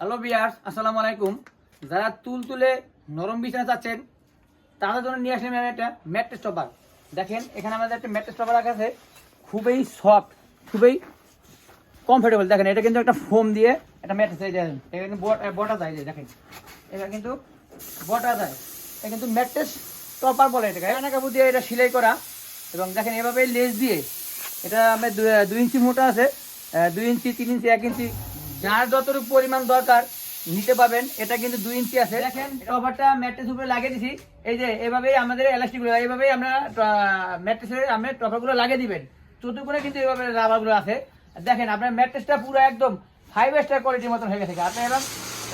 Hello বিয়ার্স আসসালামু আলাইকুম যারা তুল তুলে নরম বিছানা চাচ্ছেন, তাদের জন্য নিয়ে আসলাম আমি একটা ম্যাট্রেস টপার দেখেন, এখানে আমাদের একটা ম্যাট্রেস টপার রাখা আছে। খুবই সফট খুবই কমফোর্টেবল দেখেন, এটা কিন্তু একটা ফোম দিয়ে একটা ম্যাট্রেস এই দেখেন এটা কিন্তু বট- যায় দেখেন। এটা কিন্তু বটা যায় এটা কিন্তু ম্যাট্রেস টপার বলে এটাকে। এখানে কাপড় দিয়ে এটা সেলাই করা। এবং দেখেন, এভাবে লেস দিয়ে এটা আমার দুই ইঞ্চি মোটা আছে। দুই ইঞ্চি, তিন ইঞ্চি, এক ইঞ্চি যার যতটুকু পরিমাণ দরকার নিতে পাবেন এটা কিন্তু দুই ইঞ্চি আছে। দেখেন কভারটা ম্যাট্রেস উপরে লাগিয়ে দিছি। এই যে এভাবেই আমাদের এলাস্টিকগুলো এইভাবেই আমরা ম্যাট্রেসের আপনি টপারগুলো লাগিয়ে দিবেন। চতুর্কোণে কিন্তু এইভাবে রাবারগুলো আছে। দেখেন আপনার ম্যাট্রেসটা পুরো একদম ফাইভ স্টার কোয়ালিটির মতন হয়ে গেছে। আপনি এবং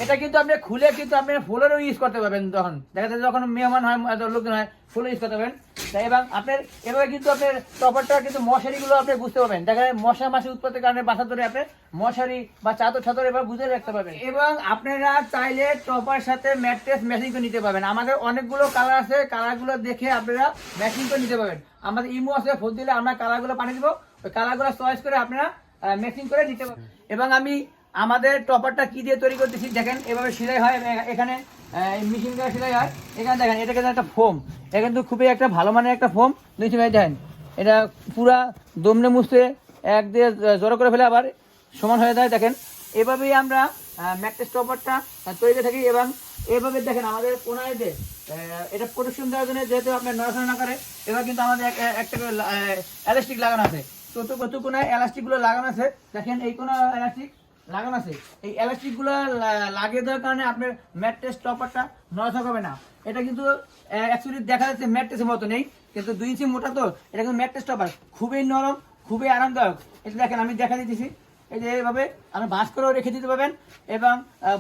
এটা কিন্তু আপনি খুলে কিন্তু আপনি ফুলেরও ইউজ করতে পারবেন তখন। দেখা যাচ্ছে যখন মেহমান হয় লোকজন হয় ফুলও ইউজ করতে পারবেন। তাই এবং আপনার এভাবে কিন্তু আপনার টপারটা কিন্তু মশারিগুলো আপনি বুঝতে পারবেন। দেখা যায় মশা মাসি উৎপত্তির কারণে বাসা ধরে আপনি মশারি বা চাদর চাদর এবার বুঝে রাখতে পারবেন। এবং আপনারা চাইলে টপার সাথে ম্যাট্রেস ম্যাচিং করে নিতে পারবেন। আমাদের অনেকগুলো কালার আছে কালারগুলো দেখে আপনারা ম্যাচিং করে নিতে পারবেন। আমাদের ইমো আছে ফোন দিলে আমরা কালারগুলো পাঠিয়ে দেবো। ওই কালারগুলো চয়েস করে আপনারা ম্যাচিং করে নিতে পারবেন। এবং আমি আমাদের টপারটা কি দিয়ে তৈরি করতেছি দেখেন, এভাবে সেলাই হয় এখানে মেশিন করে সেলাই হয়। এখানে দেখেন এটা কিন্তু একটা ফোম এটা কিন্তু খুবই একটা ভালো মানের একটা ফোম নিচে ভাই, দেখেন, এটা পুরা দমনে মুছতে এক দিয়ে জড়ো করে ফেলে আবার সমান হয়ে যায়, দেখেন। এভাবেই আমরা ম্যাট্রেস টপারটা তৈরি করে থাকি এবং এভাবে দেখেন আমাদের কোনায় যে এটা প্রোটেকশন দেওয়ার জন্য যেহেতু আপনার নড়াচড়া না করে, এবার কিন্তু আমাদের এক- একটা এলাস্টিক লাগানো আছে। চতুর্থ কোনায় এলাস্টিকগুলো লাগানো আছে। দেখেন, এই কোনো এলাস্টিক লাগানো আছে। এই এলাস্টিকগুলা লা- লাগিয়ে দেওয়ার কারণে আপনার ম্যাট্রেস টপারটা নড়াচড়া থাকবে না। এটা কিন্তু অ্যাকচুয়ালি দেখা যাচ্ছে ম্যাট্রেসের মতো নেই, কিন্তু দুই ইঞ্চি মোটা তো, এটা কিন্তু ম্যাট্রেস টপার খুবই নরম, খুবই আরামদায়ক। এটা দেখেন, আমি দেখা দিতেছি। এই যে এইভাবে আপনি ভাঁজ করেও রেখে দিতে পারবেন এবং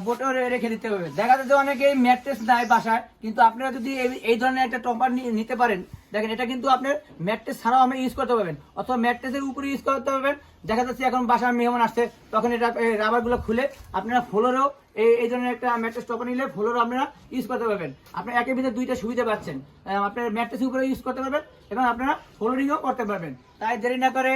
বোটেও রেখে দিতে পারবেন। দেখা যাচ্ছে অনেকেই ম্যাট্রেস নাই বাসায়, কিন্তু আপনারা যদি এই- ধরনের একটা টপার নিতে পারেন, দেখেন এটা কিন্তু আপনার ম্যাট্রেস ছাড়াও আপনি ইউজ করতে পারবেন, অথবা ম্যাট্রেসের উপরে ইউজ করতে পারবেন। দেখা যাচ্ছে এখন বাসার মেহমান আসছে, তখন এটা রাবারগুলো খুলে আপনারা ফ্লোরেও এই ধরনের একটা ম্যাট্রেস টপার নিলে ফ্লোরও আপনারা ইউজ করতে পারবেন। আপনার একের ভিতরে দুইটা সুবিধা পাচ্ছেন আপনার ম্যাট্রেসের উপরে ইউজ করতে পারবেন এবং আপনারা ফ্লোরিংও করতে পারবেন। তাই দেরি না করে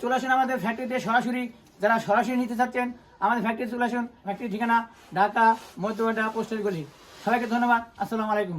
চলে আসুন আমাদের ফ্যাক্টরিতে সরাসরি। যারা সরাসরি নিতে চাচ্ছেন, আমাদের ফ্যাক্টরি চলে আসুন। ফ্যাক্টরির ঠিকানা, ঢাকা মধ্যবাটা পোস্টের গলি। সবাইকে ধন্যবাদ। আসসালামু আলাইকুম।